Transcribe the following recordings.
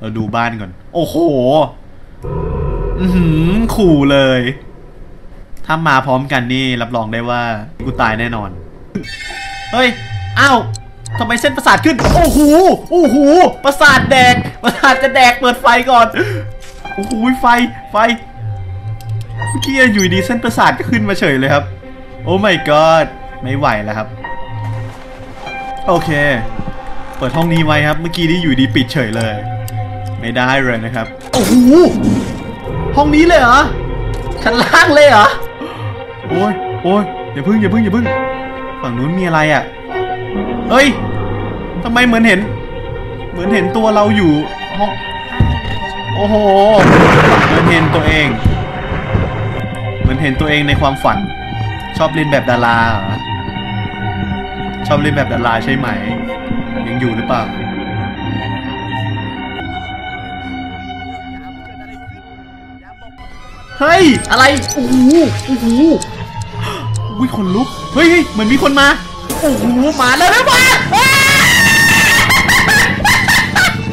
เราดูบ้านก่อน โอ้โห อือหือขู่เลย ถ้ามาพร้อมกันนี่รับรองได้ว่า กูตายแน่นอน เฮ้ย อ้าวทำไมเส้นประสาทขึ้น โอ้โห โอ้โห ประสาทแดก ประสาทจะแดกเปิดไฟก่อน โอ้โห ไฟ ไฟ เมื่อกี้อยู่ดีเส้นประสาทก็ขึ้นมาเฉยเลยครับ โอ้ my god ไม่ไหวแล้วครับ โอเค เปิดห้องนี้ไว้ครับ เมื่อกี้นี้อยู่ดีปิดเฉยเลย ไม่ได้เลยนะครับ โอ้โห ห้องนี้เลยเหรอ ชั้นล่างเลยเหรอ โอ้ยโอ้ยอย่าพึ่งอย่าพึ่งอย่าพึ่ง ฝั่งนู้นมีอะไรอะ เฮ้ยทำไมเหมือนเห็น เหมือนเห็นตัวเราอยู่ห้องโอ้โห เหมือนเห็นตัวเอง เหมือนเห็นตัวเองในความฝัน ชอบเล่นแบบดาราเหรอชอบเล่นแบบดาราใช่ไหม ยังอยู่หรือเปล่า เฮ้ย อะไรโอ้โหโอ้โหอุ้ยคนลุก เฮ้ยเหมือนมีคนมา โอ้โห มาแล้วนะมาอ้า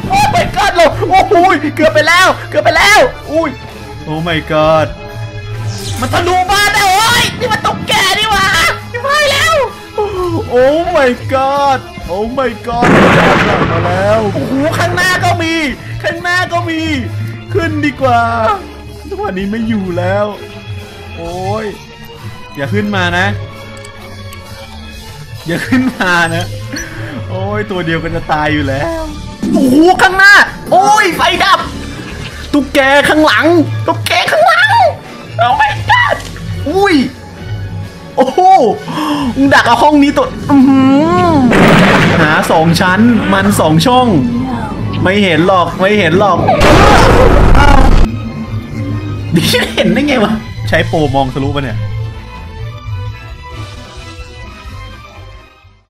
โอ้ my god ลงโอ้โหเกือบไปแล้ว เกือบไปแล้ว อุ้ย โอ้ my god มันทะลุบ้านได้วโอ้ย นี่มันตกแก่นี่หว่าไม่ไหวแล้ว โอ้ my god โอ้ my god มาแล้ว โอ้โห ข้างหน้าก็มี ข้างหน้าก็มี ขึ้นดีกว่า ทุกวันนี้ไม่อยู่แล้ว โอ้ย อย่าขึ้นมานะ อย่าขึ้นมานะ โอ้ย ตัวเดียวกันจะตายอยู่แล้ว โอ้โห ข้างหน้า โอ้ย ไฟดับ ตุ๊กแกข้างหลัง ตุ๊กแกข้างหลัง โอ้ my god อุ้ย โอ้โหดักเอาห้องนี้ตัวอื้อหือหาสองชั้น มันสองช่อง ไม่เห็นหรอก ไม่เห็นหรอก ดิฉันเห็นได้ไงวะ ใช้โปรมองทะลุปะเนี่ย